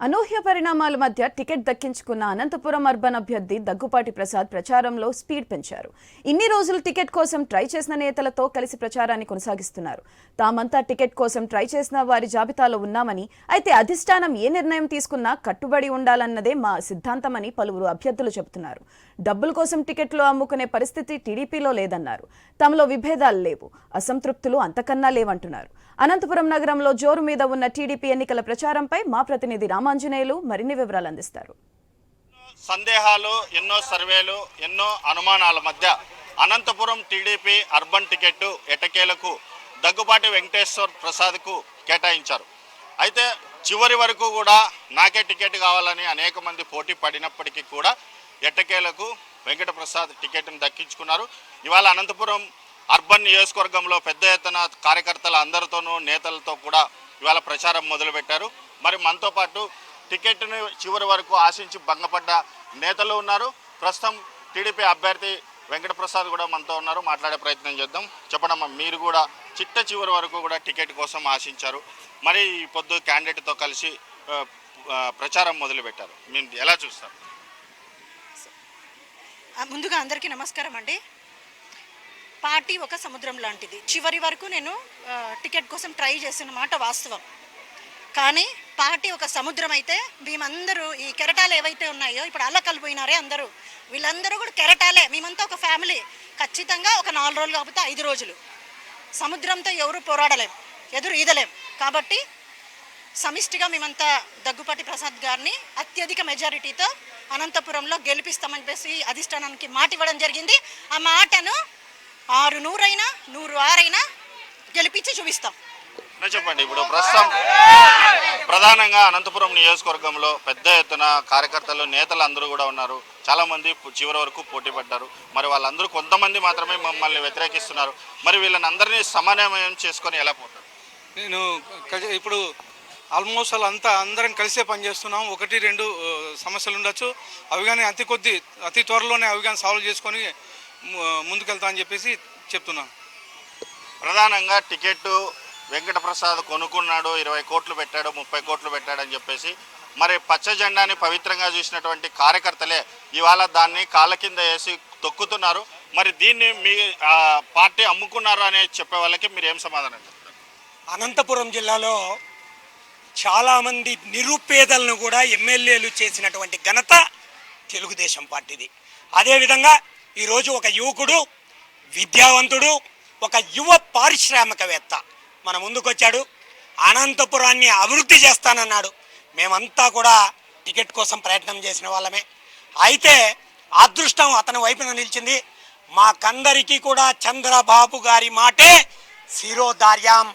అనూహ్య పరిణామాల మధ్య టికెట్ దక్కించుకున్న అనంతపురం అర్బన్ అభ్యర్థి దగ్గుపాటి ప్రసాద్ ప్రచారంలో స్పీడ్ పెంచారు. ఇన్ని రోజులు టికెట్ కోసం ట్రై చేసిన నేతలతో కలిసి ప్రచారాన్ని కొనసాగిస్తున్నారు. తామంతా టికెట్ కోసం ట్రై చేసిన వారి జాబితాలో ఉన్నామని అయితే అధిష్టానం ఏ నిర్ణయం తీసుకున్నా కట్టుబడి ఉండాలన్నదే మా సిద్ధాంతమని పలువురు అభ్యర్థులు చెబుతున్నారు. డబ్బుల కోసం టికెట్లు అమ్ముకునే పరిస్థితి టీడీపీలో లేదన్నారు. తమలో విభేదాలు లేవు. అసంతృప్తులు అంతకన్నా లేవంటున్నారు. అనంతపురం నగరంలో జోరు మీద ఉన్న టీడీపీ ఎన్నికల ప్రచారంపై మా ప్రతినిధి రామాంజనేయులు మరిన్ని వివరాలు అందిస్తారు. సందేహాలు ఎన్నో సర్వేలు ఎన్నో అనుమానాల మధ్య అనంతపురం టీడీపీ అర్బన్ టికెట్ ఎటకేలకు దగ్గుబాటి వెంకటేశ్వర్ ప్రసాద్కు కేటాయించారు. అయితే చివరి వరకు కూడా నాకే టికెట్ కావాలని అనేక మంది పోటీ పడినప్పటికీ కూడా ఎట్టకేలకు వెంకట ప్రసాద్ టికెట్ను దక్కించుకున్నారు. ఇవాళ అనంతపురం అర్బన్ నియోజకవర్గంలో పెద్ద ఎత్తున కార్యకర్తల అందరితోనూ నేతలతో కూడా ఇవాళ ప్రచారం మొదలుపెట్టారు. మరి మనతో పాటు టికెట్ను చివరి వరకు ఆశించి భంగపడ్డ నేతలు ఉన్నారు. ప్రస్తుతం టీడీపీ అభ్యర్థి వెంకటప్రసాద్ కూడా మనతో ఉన్నారు. మాట్లాడే ప్రయత్నం చేద్దాం. చెప్పడమ్మా మీరు కూడా చిట్ట చివరి వరకు కూడా టికెట్ కోసం ఆశించారు. మరి ఈ పొద్దు క్యాండిడేట్తో కలిసి ప్రచారం మొదలుపెట్టారు. మేము ఎలా చూస్తారు? ముందుగా అందరికీ నమస్కారం అండి. పార్టీ ఒక సముద్రం లాంటిది. చివరి వరకు నేను టికెట్ కోసం ట్రై చేసిన మాట వాస్తవం. కానీ పార్టీ ఒక సముద్రం అయితే మేమందరూ ఈ కెరటాలు ఏవైతే ఉన్నాయో ఇప్పుడు అలా కలిపోయినారే అందరూ. వీళ్ళందరూ కూడా కెరటాలే. మేమంతా ఒక ఫ్యామిలీ. ఖచ్చితంగా ఒక నాలుగు రోజులు కాకపోతే ఐదు రోజులు. సముద్రంతో ఎవరు పోరాడలేం ఎదురు ఈదలేం. కాబట్టి సమిష్టిగా మేమంతా దగ్గుపాటి ప్రసాద్ గారిని అత్యధిక మెజారిటీతో అనంతపురంలో గెలిపిస్తామని చెప్పేసి అధిష్టానానికి మాట ఇవ్వడం జరిగింది. ఆ మాటను ఆరు నూరైనా నూరు ఆరైనా గెలిపించి చూపిస్తాం. చెప్పండి ఇప్పుడు ప్రస్తుతం ప్రధానంగా అనంతపురం నియోజకవర్గంలో పెద్ద ఎత్తున కార్యకర్తలు నేతలు అందరూ కూడా ఉన్నారు. చాలా మంది పు- చివరి వరకు పోటీ పడ్డారు. మరి వాళ్ళందరూ కొంతమంది మాత్రమే మమ్మల్ని వ్యతిరేకిస్తున్నారు. మరి వీళ్ళని అందరినీ సమన్వయం చేసుకొని ఎలా పోతారు? నేను ఇప్పుడు ఆల్మోస్ట్ అంతా అందరం కలిసే పనిచేస్తున్నాం ఒకటి రెండు సమస్యలు ఉండొచ్చు. అవి కానీ అతి కొద్ది అతి త్వరలోనే అవి కానీ సాల్వ్ చేసుకొని ముందుకెళ్తా అని చెప్పేసి చెప్తున్నాను. ప్రధానంగా టికెట్ వెంకటప్రసాద్ కొనుక్కున్నాడు ఇరవై కోట్లు పెట్టాడు ముప్పై కోట్లు పెట్టాడు అని చెప్పేసి మరి పచ్చ జెండాని పవిత్రంగా చూసినటువంటి కార్యకర్తలే ఇవాళ దాన్ని కాళ్ళ కింద వేసి తొక్కుతున్నారు. మరి దీన్ని మీ పార్టీ అమ్ముకున్నారు అనే చెప్పే వాళ్ళకి మీరు ఏం సమాధానం అనంతపురం జిల్లాలో చాలామంది నిరుపేదలను కూడా ఎమ్మెల్యేలు చేసినటువంటి ఘనత తెలుగుదేశం పార్టీది. అదేవిధంగా ఈరోజు ఒక యువకుడు విద్యావంతుడు ఒక యువ పారిశ్రామికవేత్త. మన ముందుకొచ్చాడు. అనంతపురాన్ని అభివృద్ధి చేస్తానన్నాడు. మేమంతా కూడా టికెట్ కోసం ప్రయత్నం చేసిన వాళ్ళమే. అయితే అదృష్టం అతని వైపున నిలిచింది. మాకందరికీ కూడా చంద్రబాబు గారి మాటే శిరోధార్యం.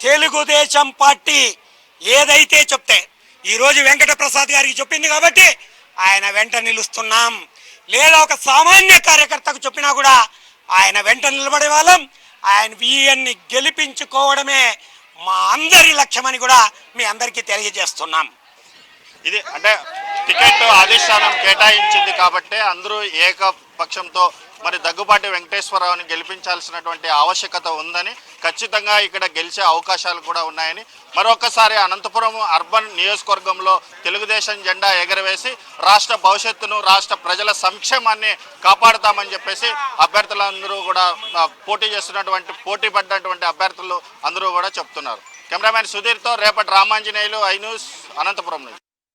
తెలుగుదేశం పార్టీ ఏదైతే చెప్తే ఈరోజు వెంకట ప్రసాద్ గారికి చెప్పింది కాబట్టి ఆయన వెంట నిలుస్తున్నాం. లేదా ఒక సామాన్య కార్యకర్తకు చెప్పినా కూడా ఆయన వెంట నిలబడే వాళ్ళం. ఆయన వీఎన్ని గెలిపించుకోవడమే మా అందరి లక్ష్యమని కూడా మీ అందరికీ తెలియజేస్తున్నాం. ఇది అంటే టికెట్ అధిష్టానం కేటాయించింది కాబట్టి అందరూ ఏకపక్షంతో మరి దగ్గుబాటి వెంకటేశ్వరరావుని గెలిపించాల్సినటువంటి ఆవశ్యకత ఉందని ఖచ్చితంగా ఇక్కడ గెలిచే అవకాశాలు కూడా ఉన్నాయని మరొకసారి అనంతపురం అర్బన్ నియోజకవర్గంలో తెలుగుదేశం జెండా ఎగరవేసి రాష్ట్ర భవిష్యత్తును రాష్ట్ర ప్రజల సంక్షేమాన్ని కాపాడుతామని చెప్పేసి అభ్యర్థులందరూ కూడా పోటీ చేస్తున్నటువంటి పోటీ పడ్డటువంటి అభ్యర్థులు అందరూ కూడా చెప్తున్నారు. కెమెరామ్యాన్ సుధీర్తో రేపటి రామాంజనేయులు ఐ న్యూస్ అనంతపురం నుంచి.